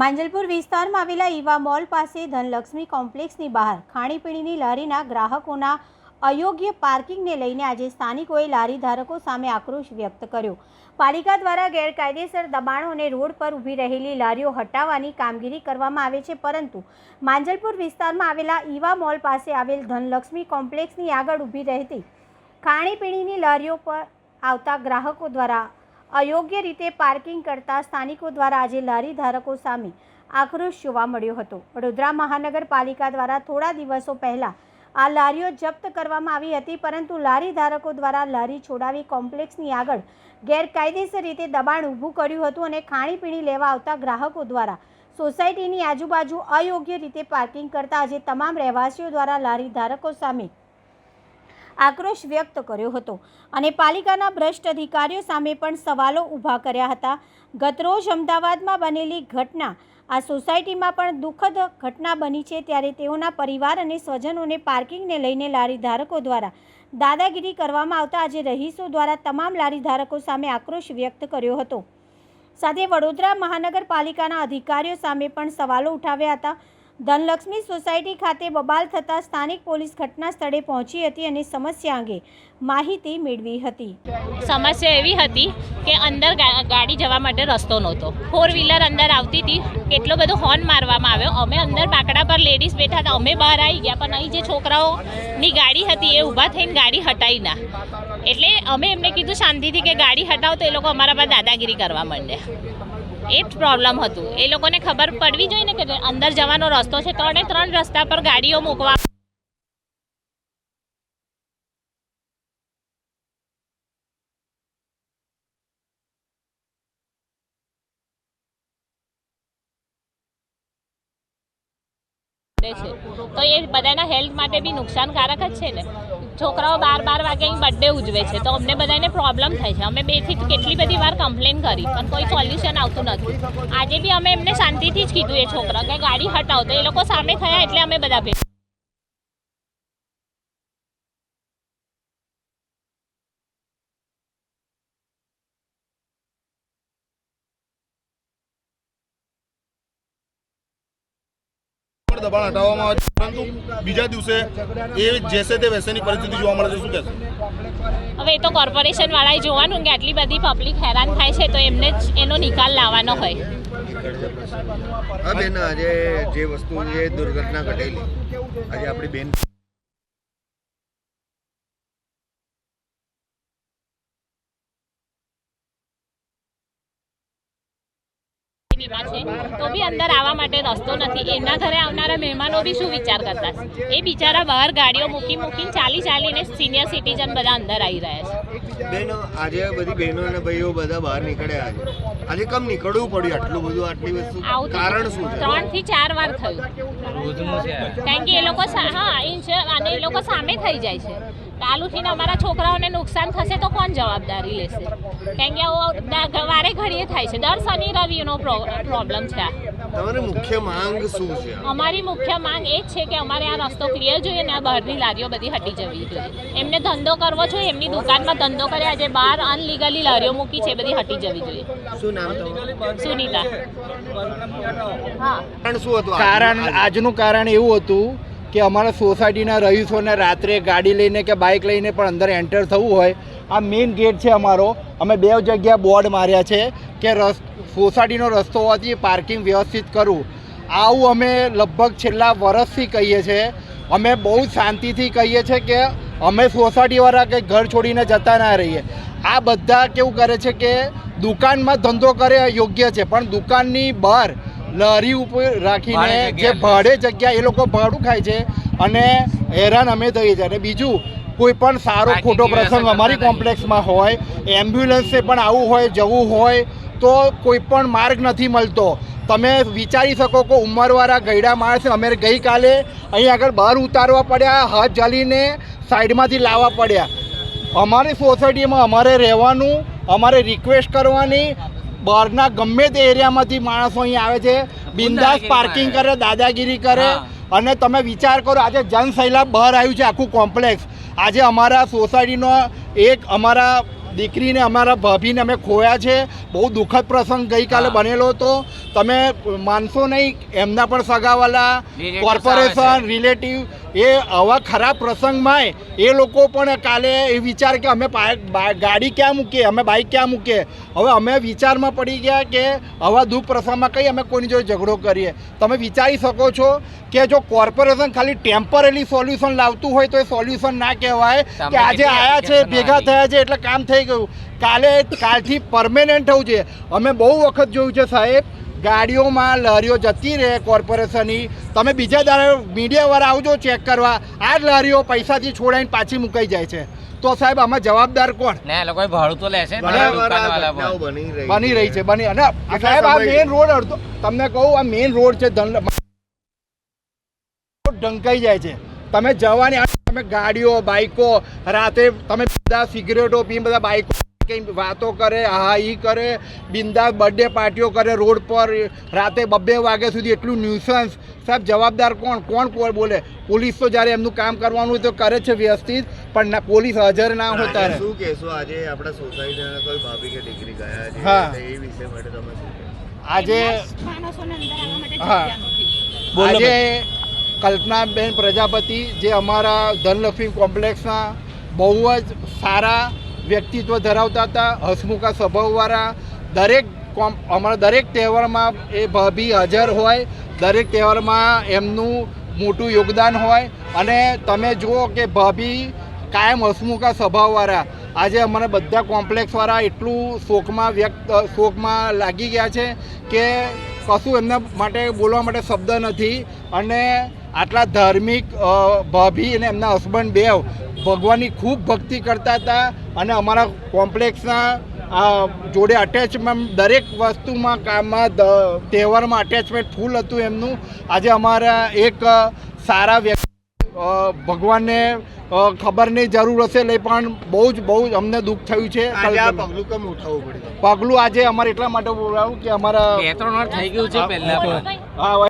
માંજલપુર વિસ્તારમાં આવેલા Eva mall પાસે ધનલક્ષ્મી કોમ્પ્લેક્સની બહાર ખાણીપીણીની લારીના ગ્રાહકોના અયોગ્ય પાર્કિંગને લઈને આજે સ્થાનિકોએ લારી ધારકો સામે આક્રોશ વ્યક્ત કર્યો. પાલિકા દ્વારા ગેરકાયદેસર દબાણો અને રોડ પર ઊભી રહેલી લારીઓ હટાવવાની કામગીરી કરવામાં આવે છે, પરંતુ માંજલપુર વિસ્તારમાં આવેલા ઈવા મોલ પાસે આવેલ ધનલક્ષ્મી કોમ્પ્લેક્સની આગળ ઊભી રહેતી ખાણીપીણીની લારીઓ પર આવતા ગ્રાહકો દ્વારા અયોગ્ય રીતે પાર્કિંગ કરતા સ્થાનિકો દ્વારા આજે લારી ધારકો સામે આક્રોશ જોવા મળ્યો હતો. વડોદરા મહાનગરપાલિકા દ્વારા થોડા દિવસો પહેલાં આ લારીઓ જપ્ત કરવામાં આવી હતી, પરંતુ લારી ધારકો દ્વારા લારી છોડાવી કોમ્પ્લેક્સની આગળ ગેરકાયદેસર રીતે દબાણ ઊભું કર્યું હતું અને ખાણીપીણી લેવા આવતા ગ્રાહકો દ્વારા સોસાયટીની આજુબાજુ અયોગ્ય રીતે પાર્કિંગ કરતા આજે તમામ રહેવાસીઓ દ્વારા લારી ધારકો સામે આક્રોશ વ્યક્ત કર્યો હતો અને પાલિકાના ભ્રષ્ટ અધિકારીઓ સામે પણ સવાલો ઊભા કર્યા હતા. ગતરોજ અમદાવાદમાં બનેલી ઘટના આ સોસાયટીમાં પણ દુઃખદ ઘટના બની છે ત્યારે તેઓના પરિવાર અને સ્વજનોને પાર્કિંગને લઈને લારી ધારકો દ્વારા દાદાગીરી કરવામાં આવતા આજે રહીશો દ્વારા તમામ લારી ધારકો સામે આક્રોશ વ્યક્ત કર્યો હતો. સાથે વડોદરા મહાનગરપાલિકાના અધિકારીઓ સામે પણ સવાલો ઉઠાવ્યા હતા. ધનલક્ષ્મી સોસાયટી ખાતે બબાલ થતાં સ્થાનિક પોલીસ ઘટના સ્થળે પહોંચી હતી અને સમસ્યા અંગે માહિતી મેળવી હતી. સમસ્યા એવી હતી કે અંદર ગાડી જવા માટે રસ્તો નહોતો. ફોર વ્હીલર અંદર આવતી હતી. કેટલો બધો હોર્ન મારવામાં આવ્યો. અમે અંદર બાકડા પર લેડીઝ બેઠા હતા. અમે બહાર આવી ગયા, પણ અહીં જે છોકરાઓની ગાડી હતી એ ઊભા થઈને ગાડી હટાવી ના. એટલે અમે એમને કીધું શાંતિથી કે ગાડી હટાવો તો એ લોકો અમારા પર દાદાગીરી કરવા માંડ્યા એ જ પ્રોબ્લેમ હતું. એ લોકોને ખબર પડવી જોઈએ ને કે અંદર જવાનો રસ્તો છે. ત્રણે ત્રણ રસ્તા પર ગાડીઓ મૂકવા છે. તો એ બધાના હેલ્થ માટે બી નુકસાનકારક જ છે ને? છોકરાઓ બાર બાર વાગે અહીં બર્થડે ઉજવે છે, તો અમને બધાને પ્રોબ્લેમ થાય છે. અમે બેથી કેટલી બધી વાર કમ્પ્લેન કરી, પણ કોઈ સોલ્યુશન આવતું નથી. આજે બી અમે એમને શાંતિથી જ કીધું એ છોકરા, કે ગાડી હટાવો, તો એ લોકો સામે થયા એટલે અમે બધા ભેગા પણ દબાણ હટાવવામાં આવે છે. પરંતુ બીજા દિવસે એ જેસે તે વેસેની પરિસ્થિતિ જોવા મળે છે. શું કહેશો? હવે એ તો કોર્પોરેશન વાળાએ જોવાનું કે આટલી બધી પબ્લિક હેરાન થાય છે તો એમને જ એનો નિકાલ લાવવાનો હોય. હા બેન આજે જે વસ્તુ જે દુર્ઘટના ઘટેલી આજે આપણી બેન વીમા છે તો બી અંદર આવવા માટે રસ્તો નથી. એમના ઘરે આવનારા મહેમાનો બી શું વિચાર કરતા એ બિચારા બહાર ગાડીઓ મૂકી મૂકીને ચાલી ચાલીને સિનિયર સિટીઝન બધા અંદર આવી રહ્યા છે. બેન આજે બધી બહેનો અને ભાઈઓ બધા બહાર નીકળ્યા આજે. આજે કમ નીકળવું પડ્યું આટલું બધું આટલી વસ્તુ? કારણ શું છે? ત્રણથી ચાર વાર થયું. કારણ કે એ લોકો હા અને એ લોકો સામે થઈ જાય છે. કાલુથી અમારા છોકરાઓને નુકસાન થશે તો કોણ જવાબદારી લેશે? કેમ કે વારે ઘડીએ થાય છે. દર શનિ રવિનો પ્રોબ્લેમ છે તમારી મુખ્ય માંગ શું છે? અમારી મુખ્ય માંગ એ જ છે કે અમારે આ રસ્તો ક્લિયર જોઈએ ને આ બહારની લારીઓ બધી હટી જવી જોઈએ. એમને ધંધો કરવો જોઈએ એમની દુકાનમાં ધંધો કરે આજે બહાર અનલીગલી લારીઓ મૂકી છે બધી હટી જવી જોઈએ. શું નામ સુનિતા. સુનીતા હા. કારણ શું હતું કારણ આજનું કારણ એવું હતું કે અમારા સોસાયટીના રહીશોને રાત્રે ગાડી લઈને કે બાઇક લઈને પણ અંદર એન્ટર થવું હોય. આ મેઇન ગેટ છે અમારો. અમે બે જગ્યા બોર્ડ માર્યા છે કે રસ, સોસાયટીનો રસ્તો હોવાથી પાર્કિંગ વ્યવસ્થિત કરવું આવું અમે લગભગ છેલ્લા વર્ષથી કહીએ છીએ અમે બહુ શાંતિથી કહીએ છીએ કે અમે સોસાયટીવાળા કંઈ ઘર છોડીને જતા ના રહીએ. આ બધા કેવું કરે છે કે દુકાનમાં ધંધો કરે યોગ્ય છે, પણ દુકાનની બહાર લારી ઉપર રાખીને જે ભાડે જગ્યા એ લોકો ભાડું ખાય છે અને હેરાન અમે થઈએ છીએ અને બીજું કોઈ પણ સારો ખોટો પ્રસંગ અમારી કોમ્પ્લેક્સમાં હોય એમ્બ્યુલન્સે પણ આવવું હોય જવું હોય તો કોઈ પણ માર્ગ નથી મળતો. તમે વિચારી શકો કે ઉંમરવાળા ગયડા માણસ અમે ગઈકાલે અહીં આગળ બહાર ઉતારવા પડ્યા હાથ જાલીને સાઈડમાંથી લાવવા પડ્યા. અમારી સોસાયટીમાં અમારે રહેવાનું અમારે રિક્વેસ્ટ કરવાની બહારના ગમે તે એરિયામાંથી માણસો અહીં આવે છે બિંદાસ પાર્કિંગ કરે દાદાગીરી કરે અને તમે વિચાર કરો આજે જનસૈલાબ બહાર આવ્યું છે આખું કોમ્પ્લેક્સ. આજે અમારા સોસાયટીનો એક અમારા દીકરીને અમારા ભાભીને અમે ખોયા છે. બહુ દુઃખદ પ્રસંગ ગઈકાલે બનેલો હતો. તમે માનશો નહીં એમના પણ સગાવાલા કોર્પોરેશન રિલેટિવ એ આવા ખરાબ પ્રસંગમાં એ લોકો પણ કાલે એ વિચાર કે અમે ગાડી ક્યાં મૂકીએ? અમે બાઇક ક્યાં મૂકીએ? હવે અમે વિચારમાં પડી ગયા કે આવા દુઃખ પ્રસંગમાં કઈ અમે કોઈની જોડે ઝઘડો કરીએ. તમે વિચારી શકો છો કે જો કોર્પોરેશન ખાલી ટેમ્પરરી સોલ્યુશન લાવતું હોય તો એ સોલ્યુશન ના કહેવાય કે આજે આવ્યા આયા છે ભેગા થયા છે એટલે કામ થઈ ગયું. કાલે કાલથી પરમેનન્ટ થવું છે. અમે બહુ વખત જોયું છે સાહેબ ગાડીઓમાં લારીઓ જતી રહે કોર્પોરેશનની તમે બીજા દાડે મીડિયાવાળા આવજો ચેક કરવા. આ જ લારીઓ પૈસાથી છોડાઈને પાછી મુકાઈ જાય છે. તો સાહેબ આમાં જવાબદાર કોણ? ને લોકો ભાડું તો લેશે. બની રહી છે. બની. અને સાહેબ આ મેઇન રોડ અડધો તમને કહું આ મેઇન રોડ છે ધન ઢંકાઈ જાય છે. તમે જવાની તમે ગાડીઓ બાઇકો રાતે તમે બધા સિગરેટો પી બધા બાઈકો કંઈ વાતો કરે હા ઈ કરે બિંદાસ બર્થડે પાર્ટીઓ કરે રોડ પર રાતે બબ્બે વાગ્યા સુધી એટલું ન્યુસન્સ સાહેબ જવાબદાર કોણ? કોણ કોણ બોલે? પોલીસ તો જ્યારે એમનું કામ કરવાનું હોય તો કરે છે વ્યવસ્થિત પણ ના પોલીસ હાજર ના હોય ત્યારે. શું કહેશો? આજે આપણા સોસાયટીના કોઈ ભાભી કે દીકરી ગયા છે હા. એ વિષય માટે તમે આજે હા. આજે કલ્પનાબેન પ્રજાપતિ જે અમારા ધનલક્ષ્મી કોમ્પ્લેક્સના બહુ જ સારા વ્યક્તિત્વ ધરાવતા હતા, હસમુખા સ્વભાવવાળા. દરેક કોમ, અમારા દરેક તહેવારમાં એ ભાભી હાજર હોય, દરેક તહેવારમાં એમનું મોટું યોગદાન હોય. અને તમે જુઓ કે ભાભી કાયમ હસમુખા સ્વભાવવાળા. આજે અમારા બધા કોમ્પ્લેક્સવાળા એટલું શોકમાં વ્યક્ત, શોકમાં લાગી ગયા છે કે કશું એમના માટે બોલવા માટે શબ્દ નથી. અને આટલા ધાર્મિક ભાભી અને એમના હસબન્ડ બેવ ભગવાનની ખૂબ ભક્તિ કરતા હતા અને અમારા કોમ્પ્લેક્સના આ જોડે અટેચમેન્ટ દરેક વસ્તુમાં કામમાં તહેવારમાં અટેચમેન્ટ ફૂલ હતું એમનું. આજે અમારા એક સારા વ્યક્તિ ભગવાનને ખબરની જરૂર હશે એટલે પણ બહુ જ બહુ જ અમને દુઃખ થયું છે. પગલું કેમ ઉઠાવવું પડ્યું? પગલું આજે અમારે એટલા માટે બોલાવું કે અમારા બે ત્રણ વાર થઈ ગયું છે પહેલા હા